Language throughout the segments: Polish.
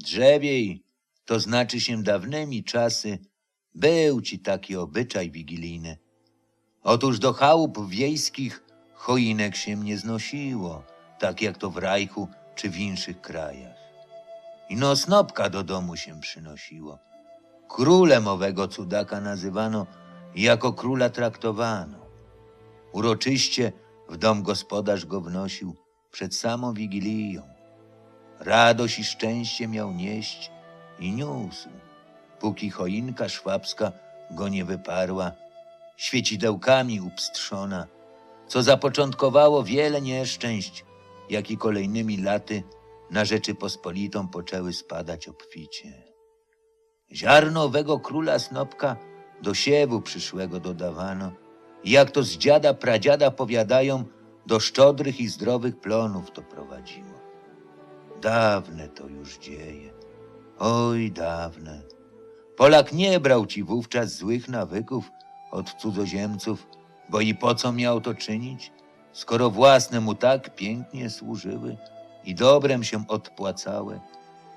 Drzewiej, to znaczy się dawnymi czasy, był ci taki obyczaj wigilijny. Otóż do chałup wiejskich choinek się nie znosiło, tak jak to w Rajchu czy w inszych krajach. Ino snopka do domu się przynosiło. Królem owego cudaka nazywano jako króla traktowano. Uroczyście w dom gospodarz go wnosił przed samą Wigilią. Radość i szczęście miał nieść i niósł, póki choinka szwabska go nie wyparła, świecidełkami upstrzona, co zapoczątkowało wiele nieszczęść, jak i kolejnymi laty na Rzeczypospolitą poczęły spadać obficie. Ziarno owego króla snopka do siewu przyszłego dodawano, i jak to z dziada pradziada powiadają, do szczodrych i zdrowych plonów to prowadziło. Dawne to już dzieje, oj dawne. Polak nie brał ci wówczas złych nawyków od cudzoziemców, bo i po co miał to czynić, skoro własne mu tak pięknie służyły i dobrem się odpłacały,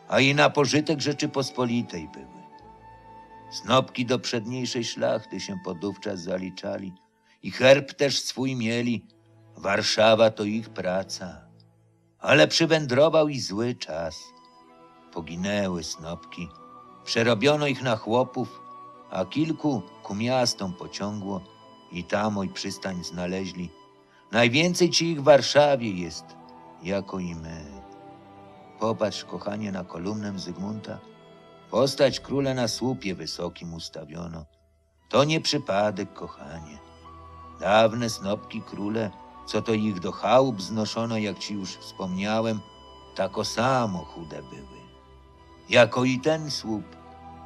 a i na pożytek Rzeczypospolitej były. Snopki do przedniejszej szlachty się podówczas zaliczali i herb też swój mieli. Warszawa to ich praca. Ale przywędrował i zły czas. Poginęły snopki, przerobiono ich na chłopów, a kilku ku miastom pociągło i tam oj przystań znaleźli. Najwięcej ci ich w Warszawie jest, jako i my. Popatrz, kochanie, na kolumnę Zygmunta. Postać króla na słupie wysokim ustawiono. To nie przypadek, kochanie. Dawne snopki króle, co to ich do chałup znoszono, jak ci już wspomniałem, tako samo chude były. Jako i ten słup,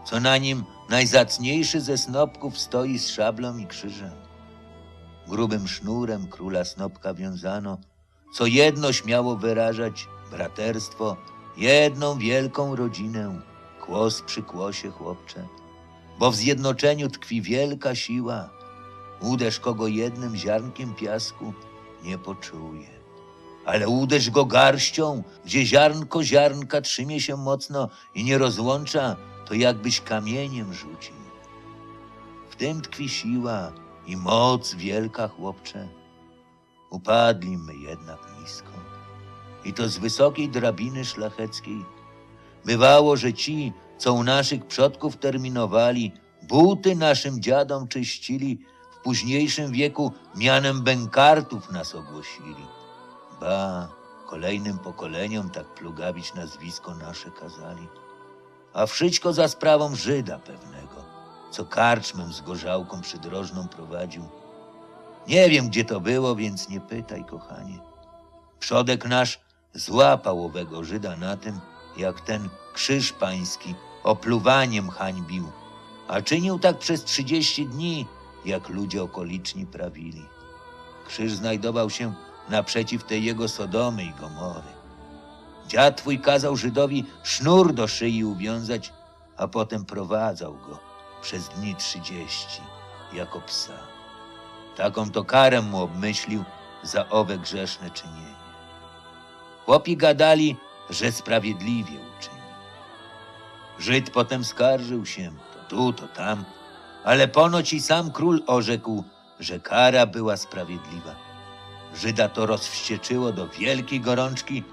co na nim najzacniejszy ze snopków stoi z szablą i krzyżem. Grubym sznurem króla snopka wiązano, co jedno śmiało wyrażać braterstwo, jedną wielką rodzinę, kłos przy kłosie chłopcze, bo w zjednoczeniu tkwi wielka siła. Uderz kogo jednym ziarnkiem piasku, nie poczuje. Ale uderz go garścią, gdzie ziarnko ziarnka trzymie się mocno i nie rozłącza, to jakbyś kamieniem rzucił. W tym tkwi siła i moc wielka, chłopcze. Upadli my jednak nisko. I to z wysokiej drabiny szlacheckiej. Bywało, że ci, co u naszych przodków terminowali, buty naszym dziadom czyścili, późniejszym wieku mianem bękartów nas ogłosili. Ba, kolejnym pokoleniom tak plugawić nazwisko nasze kazali. A wszystko za sprawą Żyda pewnego, co karczmę z gorzałką przydrożną prowadził. Nie wiem, gdzie to było, więc nie pytaj, kochanie. Przodek nasz złapał owego Żyda na tym, jak ten krzyż pański opluwaniem hańbił, a czynił tak przez trzydzieści dni, jak ludzie okoliczni prawili. Krzyż znajdował się naprzeciw tej jego Sodomy i Gomory. Dziad twój kazał Żydowi sznur do szyi uwiązać, a potem prowadzał go przez dni trzydzieści, jako psa. Taką to karę mu obmyślił za owe grzeszne czynienie. Chłopi gadali, że sprawiedliwie uczyni. Żyd potem skarżył się, to tu, to tam, ale ponoć i sam król orzekł, że kara była sprawiedliwa. Żyda to rozwścieczyło do wielkiej gorączki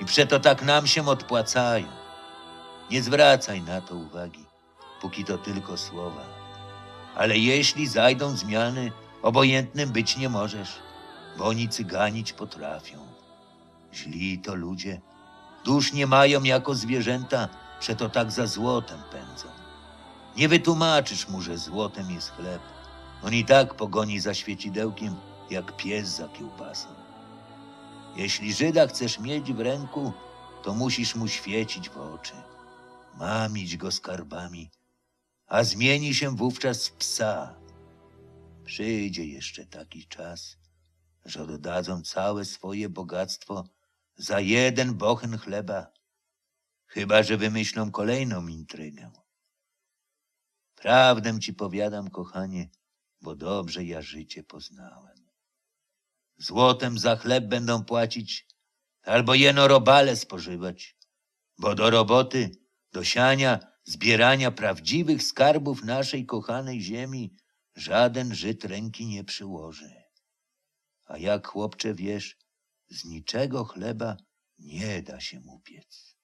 i przeto tak nam się odpłacają. Nie zwracaj na to uwagi, póki to tylko słowa. Ale jeśli zajdą zmiany, obojętnym być nie możesz, bo oni cyganić potrafią. Źli to ludzie, dusz nie mają jako zwierzęta, przeto tak za złotem pędzą. Nie wytłumaczysz mu, że złotem jest chleb. On i tak pogoni za świecidełkiem, jak pies za kiełbasą. Jeśli Żyda chcesz mieć w ręku, to musisz mu świecić w oczy, mamić go skarbami, a zmieni się wówczas w psa. Przyjdzie jeszcze taki czas, że oddadzą całe swoje bogactwo za jeden bochen chleba, chyba że wymyślą kolejną intrygę. Prawdę ci powiadam, kochanie, bo dobrze ja życie poznałem. Złotem za chleb będą płacić, albo jeno robale spożywać, bo do roboty Do siania, zbierania prawdziwych skarbów naszej kochanej ziemi żaden Żyd ręki nie przyłoży. A jak chłopcze wiesz, z niczego chleba nie da się mu piec.